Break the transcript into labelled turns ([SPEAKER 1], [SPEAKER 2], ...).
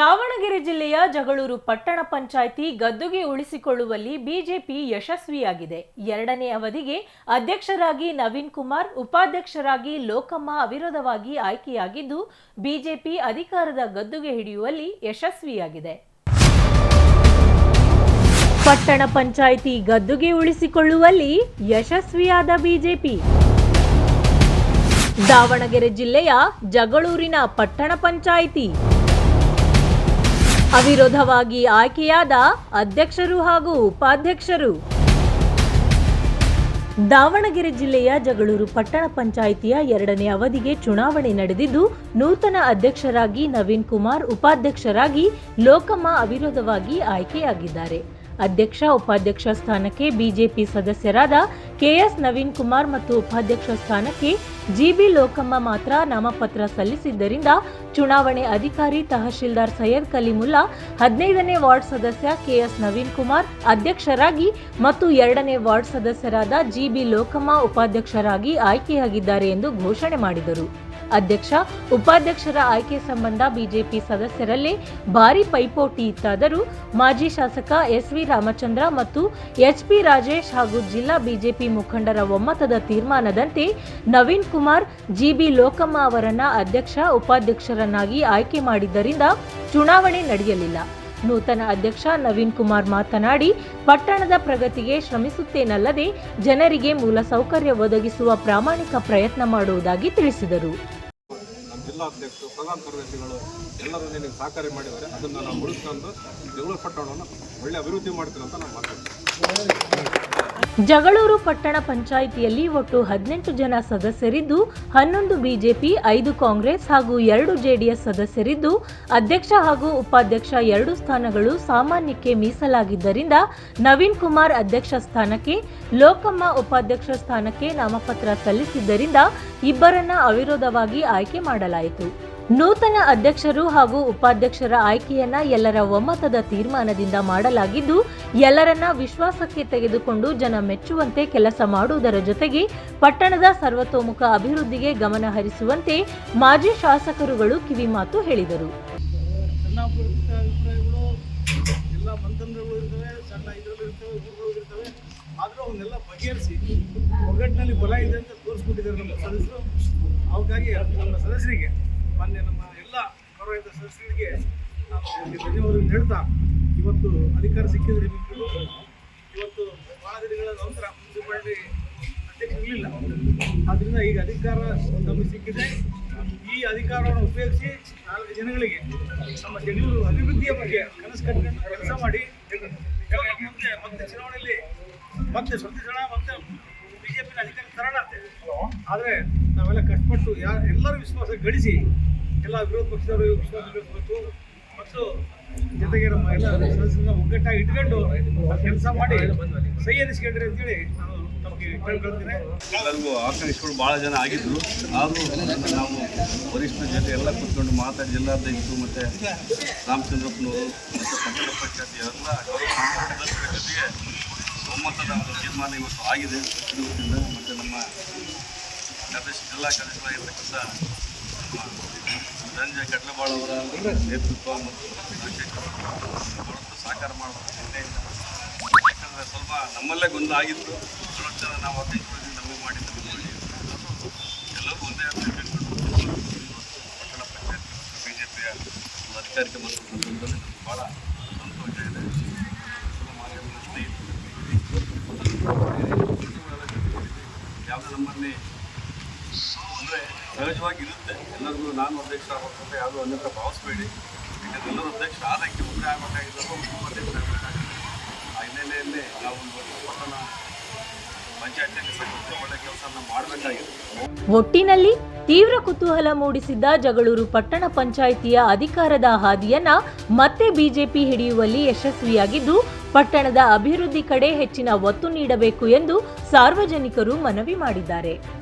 [SPEAKER 1] ದಾವಣಗೆರೆ ಜಿಲ್ಲೆಯ ಜಗಳೂರು ಪಟ್ಟಣ ಪಂಚಾಯಿತಿ ಗದ್ದುಗೆ ಉಳಿಸಿಕೊಳ್ಳುವಲ್ಲಿ ಬಿಜೆಪಿ ಯಶಸ್ವಿಯಾಗಿದೆ. ಎರಡನೇ ಅವಧಿಗೆ ಅಧ್ಯಕ್ಷರಾಗಿ ನವೀನ್ ಕುಮಾರ್, ಉಪಾಧ್ಯಕ್ಷರಾಗಿ ಲೋಕಮ್ಮ ಅವಿರೋಧವಾಗಿ ಆಯ್ಕೆಯಾಗಿದ್ದು, ಬಿಜೆಪಿ ಅಧಿಕಾರದ ಗದ್ದುಗೆ ಹಿಡಿಯುವಲ್ಲಿ ಯಶಸ್ವಿಯಾಗಿದೆ. ಪಟ್ಟಣ ಪಂಚಾಯಿತಿ ಗದ್ದುಗೆ ಉಳಿಸಿಕೊಳ್ಳುವಲ್ಲಿ ಯಶಸ್ವಿಯಾದ ಬಿಜೆಪಿ. ದಾವಣಗೆರೆ ಜಿಲ್ಲೆಯ ಜಗಳೂರಿನ ಪಟ್ಟಣ ಪಂಚಾಯಿತಿ ಅವಿರೋಧವಾಗಿ ಆಯ್ಕೆಯಾದ ಅಧ್ಯಕ್ಷರು ಹಾಗೂ ಉಪಾಧ್ಯಕ್ಷರು. ದಾವಣಗೆರೆ ಜಿಲ್ಲೆಯ ಜಗಳೂರು ಪಟ್ಟಣ ಪಂಚಾಯಿತಿಯ ಎರಡನೇ ಅವಧಿಗೆ ಚುನಾವಣೆ ನಡೆದಿದ್ದು, ನೂತನ ಅಧ್ಯಕ್ಷರಾಗಿ ನವೀನ್ ಕುಮಾರ್, ಉಪಾಧ್ಯಕ್ಷರಾಗಿ ಲೋಕಮ್ಮ ಅವಿರೋಧವಾಗಿ ಆಯ್ಕೆಯಾಗಿದ್ದಾರೆ. ಅಧ್ಯಕ್ಷ, ಉಪಾಧ್ಯಕ್ಷ ಸ್ಥಾನಕ್ಕೆ ಬಿಜೆಪಿ ಸದಸ್ಯರಾದ ಕೆಎಸ್ ನವೀನ್ ಕುಮಾರ್ ಮತ್ತು ಉಪಾಧ್ಯಕ್ಷ ಸ್ಥಾನಕ್ಕೆ ಜಿಬಿ ಲೋಕಮ್ಮ ಮಾತ್ರ ನಾಮಪತ್ರ ಸಲ್ಲಿಸಿದ್ದರಿಂದ ಚುನಾವಣೆ ಅಧಿಕಾರಿ ತಹಶೀಲ್ದಾರ್ ಸೈಯದ್ ಕಲಿಮುಲ್ಲಾ, ಹದಿನೈದನೇ ವಾರ್ಡ್ ಸದಸ್ಯ ಕೆಎಸ್ ನವೀನ್ ಕುಮಾರ್ ಅಧ್ಯಕ್ಷರಾಗಿ ಮತ್ತು ಎರಡನೇ ವಾರ್ಡ್ ಸದಸ್ಯರಾದ ಜಿಬಿ ಲೋಕಮ್ಮ ಉಪಾಧ್ಯಕ್ಷರಾಗಿ ಆಯ್ಕೆಯಾಗಿದ್ದಾರೆ ಎಂದು ಘೋಷಣೆ ಮಾಡಿದರು. ಅಧ್ಯಕ್ಷ, ಉಪಾಧ್ಯಕ್ಷರ ಆಯ್ಕೆ ಸಂಬಂಧ ಬಿಜೆಪಿ ಸದಸ್ಯರಲ್ಲೇ ಭಾರಿ ಪೈಪೋಟಿ ಇತ್ತಾದರೂ ಮಾಜಿ ಶಾಸಕ ಎಸ್ವಿ ರಾಮಚಂದ್ರ ಮತ್ತು ಎಚ್ಪಿ ರಾಜೇಶ್ ಹಾಗೂ ಜಿಲ್ಲಾ ಬಿಜೆಪಿ ಮುಖಂಡರ ಒಮ್ಮತದ ತೀರ್ಮಾನದಂತೆ ನವೀನ್ ಕುಮಾರ್ ಜಿಬಿ ಲೋಕಮ್ಮ ಅವರನ್ನ ಅಧ್ಯಕ್ಷ, ಉಪಾಧ್ಯಕ್ಷರನ್ನಾಗಿ ಆಯ್ಕೆ ಮಾಡಿದ್ದರಿಂದ ಚುನಾವಣೆ ನಡೆಯಲಿಲ್ಲ. ನೂತನ ಅಧ್ಯಕ್ಷ ನವೀನ್ ಕುಮಾರ್ ಮಾತನಾಡಿ, ಪಟ್ಟಣದ ಪ್ರಗತಿಗೆ ಶ್ರಮಿಸುತ್ತೇನಲ್ಲದೆ ಜನರಿಗೆ ಮೂಲಸೌಕರ್ಯ ಒದಗಿಸುವ ಪ್ರಾಮಾಣಿಕ ಪ್ರಯತ್ನ ಮಾಡುವುದಾಗಿ ತಿಳಿಸಿದರು.
[SPEAKER 2] ಜಿಲ್ಲಾಧ್ಯಕ್ಷರು ಪ್ರಧಾನ ಕಾರ್ಯದರ್ಶಿಗಳು ಎಲ್ಲರೂ ನಿನಗೆ ಸಹಕಾರಿ ಮಾಡಿದ್ದಾರೆ. ಅದನ್ನು ನಾವು ಉಳಿಸ್ಕೊಂಡು ಜಗಳ ಪಟ್ಟಣವನ್ನು ಒಳ್ಳೆ ಅಭಿವೃದ್ಧಿ ಮಾಡ್ತೀರಂತ ನಾನು ಮಾತಾಡ್ತೀನಿ
[SPEAKER 1] ಜಗಳೂರು ಪಟ್ಟಣ ಪಂಚಾಯಿತಿಯಲ್ಲಿ ಒಟ್ಟು ಹದಿನೆಂಟು ಜನ ಸದಸ್ಯರಿದ್ದು, ಹನ್ನೊಂದು ಬಿಜೆಪಿ, ಐದು ಕಾಂಗ್ರೆಸ್ ಹಾಗೂ ಎರಡು ಜೆಡಿಎಸ್ ಸದಸ್ಯರಿದ್ದು, ಅಧ್ಯಕ್ಷ ಹಾಗೂ ಉಪಾಧ್ಯಕ್ಷ ಎರಡು ಸ್ಥಾನಗಳು ಸಾಮಾನ್ಯಕ್ಕೆ ಮೀಸಲಾಗಿದ್ದರಿಂದ ನವೀನ್ ಕುಮಾರ್ ಅಧ್ಯಕ್ಷ ಸ್ಥಾನಕ್ಕೆ, ಲೋಕಮ್ಮ ಉಪಾಧ್ಯಕ್ಷ ಸ್ಥಾನಕ್ಕೆ ನಾಮಪತ್ರ ಸಲ್ಲಿಸಿದ್ದರಿಂದ ಇಬ್ಬರನ್ನ ಅವಿರೋಧವಾಗಿ ಆಯ್ಕೆ ಮಾಡಲಾಯಿತು. ನೂತನ ಅಧ್ಯಕ್ಷರು ಹಾಗೂ ಉಪಾಧ್ಯಕ್ಷರ ಆಯ್ಕೆಯನ್ನ ಎಲ್ಲರ ಒಮ್ಮತದ ತೀರ್ಮಾನದಿಂದ ಮಾಡಲಾಗಿದ್ದು, ಎಲ್ಲರನ್ನ ವಿಶ್ವಾಸಕ್ಕೆ ತೆಗೆದುಕೊಂಡು ಜನ ಮೆಚ್ಚುವಂತೆ ಕೆಲಸ ಮಾಡುವುದರ ಜೊತೆಗೆ ಪಟ್ಟಣದ ಸರ್ವತೋಮುಖ ಅಭಿವೃದ್ಧಿಗೆ ಗಮನ ಹರಿಸುವಂತೆ ಮಾಜಿ ಶಾಸಕರುಗಳು ಕಿವಿಮಾತು ಹೇಳಿದರು.
[SPEAKER 3] ಒಗ್ಗಟ್ಟಿನಲ್ಲಿ ಬಲ ಇದೆ ಅಂತ ತೋರಿಸ್ಬಿಟ್ಟಿದ್ದಾರೆ ನಮ್ಮ ಸದಸ್ಯರು. ಅವಕ್ಕಾಗಿ ನಮ್ಮ ಸದಸ್ಯರಿಗೆ ಮಾನ್ಯ ನಮ್ಮ ಎಲ್ಲ ಗೌರವಿತ ಸದಸ್ಯರಿಗೆ ಧನ್ಯವಾದಗಳು ಹೇಳ್ತಾ ಇವತ್ತು ಅಧಿಕಾರ ಸಿಕ್ಕಿದ್ರೆ ಇವತ್ತು ಭಾಳ ದಿನಗಳ ನಂತರ ಮುನ್ಸಿಪಾಲಿಟಿ ಅಧ್ಯಕ್ಷ ಇರಲಿಲ್ಲ. ಆದ್ದರಿಂದ ಈಗ ಅಧಿಕಾರ ನಮಗೆ ಸಿಕ್ಕಿದೆ. ಈ ಅಧಿಕಾರವನ್ನು ಉಪಯೋಗಿಸಿ ನಾಲ್ಕು ಜನಗಳಿಗೆ ನಮ್ಮ ಜಗಳೂರು ಅಭಿವೃದ್ಧಿಯ ಬಗ್ಗೆ ಕನಸು ಕಟ್ಟಿಕೊಂಡು ಕೆಲಸ ಮಾಡಿ. ಮುಂದೆ ಮತ್ತೆ ಚುನಾವಣೆಯಲ್ಲಿ ಮತ್ತೆ ಸ್ಪರ್ಧಿಸೋಣ ಮತ್ತೆ ಬಿಜೆಪಿನ ಅಧಿಕಾರ ತರೋಣ ಆದರೆ ನಾವೆಲ್ಲ ಕಷ್ಟಪಟ್ಟು ಯಾರು ಎಲ್ಲರೂ ವಿಶ್ವಾಸ ಗಳಿಸಿ ಎಲ್ಲ ವಿರೋಧ ಪಕ್ಷದವರು ವಿಶ್ವಾಸ ಗಳಿಸಬೇಕು ಮತ್ತು ಜೊತೆಗೆ ನಮ್ಮ ಎಲ್ಲ ಸದಸ್ಯರನ್ನ ಒಗ್ಗಟ್ಟಾಗಿ ಇಟ್ಕೊಂಡು ಕೆಲಸ ಮಾಡಿ ಸಹಿ ಅನಿಸ್ಕೊಂಡ್ರಿ ಅಂತೇಳಿ ನಾನು
[SPEAKER 4] ಎಲ್ಲರಿಗೂ ಆಕಾಂಕ್ಷಿಗಳು ಭಾಳ ಜನ ಆಗಿದ್ದರು ಆದರೂ ನಾವು ವರಿಷ್ಠರ ಜೊತೆ ಎಲ್ಲ ಕೂತ್ಕೊಂಡು ಮಾತಾಡಿ ಜಿಲ್ಲಾಧ್ಯಕ್ಷರು ಮತ್ತು ರಾಮಚಂದ್ರಪ್ಪನವರು ಮತ್ತು ಪಟ್ಟಣ ಪಂಚಾಯತಿ ಎಲ್ಲ ಸದಸ್ಯರ ಜೊತೆಗೆ ಒಮ್ಮತದ ತೀರ್ಮಾನ ಇವತ್ತು ಆಗಿದೆ. ಮತ್ತು ನಮ್ಮ ಕಾರ್ಯದರ್ಶಿ ಜಿಲ್ಲಾ ಕಾರ್ಯದರ್ಶಿಗಳಾಗಿರ್ತಕ್ಕಂಥ ನಮ್ಮ ಧನಂಜಯ ಕಡ್ಲಬಾಳ್ ಅವರ ನೇತೃತ್ವ ಮತ್ತು ರಾಜಶೇಖರ್ ಸಾಕಾರ ಮಾಡಬೇಕು ನಿನ್ನೆಯಿಂದ ಯಾಕಂದರೆ ಸ್ವಲ್ಪ ನಮ್ಮಲ್ಲೇ ಗೊಂದಲ ಆಗಿತ್ತು ಜನ ನಾವು ಹದಿನೈದು ನಮಗೆ ಮಾಡಿದ್ದು ಎಲ್ಲರೂ ಒಂದೇ ಪಟ್ಟಣ ಪಂಚಾಯತ್ ಬಿ ಜೆ ಪಿಯ ಒಂದು ಅಧಿಕಾರಿಕ ಮತ್ತು ಭಾಳ ಸಂತೋಷ ಇದೆ. ಯಾವುದೇ ನಮ್ಮಲ್ಲಿ ಅಂದರೆ ಸಹಜವಾಗಿ ಇರುತ್ತೆ ಎಲ್ಲರಿಗೂ ನಾನು ಅಧ್ಯಕ್ಷ ಆಗಬೇಕಂತ ಯಾವುದೂ ಅನ್ಯತ್ರ ಭಾವಿಸ್ಬೇಡಿ ಯಾಕಂದ್ರೆ ಎಲ್ಲರೂ ಅಧ್ಯಕ್ಷ ಆದಕ್ಕೆ ಮುಖ್ಯ ಆಗಬೇಕಾಗಿದ್ದವರು ಉಪಾಧ್ಯಕ್ಷ ಆ ಹಿನ್ನೆಲೆಯಲ್ಲಿ ನಾವು ಪಟ್ಟಣ ಪಂಚಾಯತಿಯಲ್ಲಿ ಸಹ ಒಳ್ಳೆ ಕೆಲಸನ ಮಾಡಬೇಕಾಗಿದೆ.
[SPEAKER 1] ಒಟ್ಟಿನಲ್ಲಿ ತೀವ್ರ ಕುತೂಹಲ ಮೂಡಿಸಿದ್ದ ಜಗಳೂರು ಪಟ್ಟಣ ಪಂಚಾಯಿತಿಯ ಅಧಿಕಾರದ ಹಾದಿಯನ್ನ ಮತ್ತೆ ಬಿಜೆಪಿ ಹಿಡಿಯುವಲ್ಲಿ ಯಶಸ್ವಿಯಾಗಿದ್ದು, ಪಟ್ಟಣದ ಅಭಿವೃದ್ಧಿ ಕಡೆ ಹೆಚ್ಚಿನ ಒತ್ತು ನೀಡಬೇಕು ಎಂದು ಸಾರ್ವಜನಿಕರು ಮನವಿ ಮಾಡಿದ್ದಾರೆ.